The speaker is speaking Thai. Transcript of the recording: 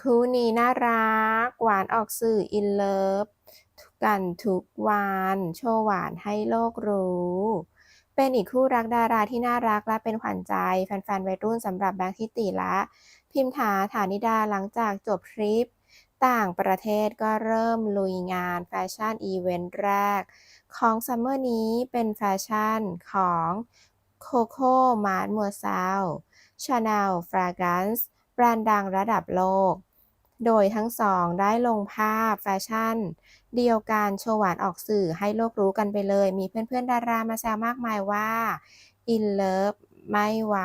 คู่นี้น่ารัก หวานออกสื่ออินเลิฟกันทุกวันโชว์หวานให้โลกรู้ เป็นอีกคู่รักดาราที่น่ารักและเป็นขวัญใจแฟนๆวัยรุ่นสำหรับแบงค์ทิติและ พิมถาฐานิดาหลังจากจบทริป ต่างประเทศก็เริ่มลุยงานแฟชั่นอีเวนต์แรก ของซัมเมอร์นี้เป็นแฟชั่นของ Coco m a d e m o i s e l l e Chanel Fragrance แบรนด์ดังระดับโลก โดยทั้งสองได้ลงภาพแฟชั่น เดียวกันโชว์หวานออกสื่อให้โลกรู้กันไปเลย มีเพื่อนๆดารามาแซวมากมายว่า อินเลิฟไม่ไหว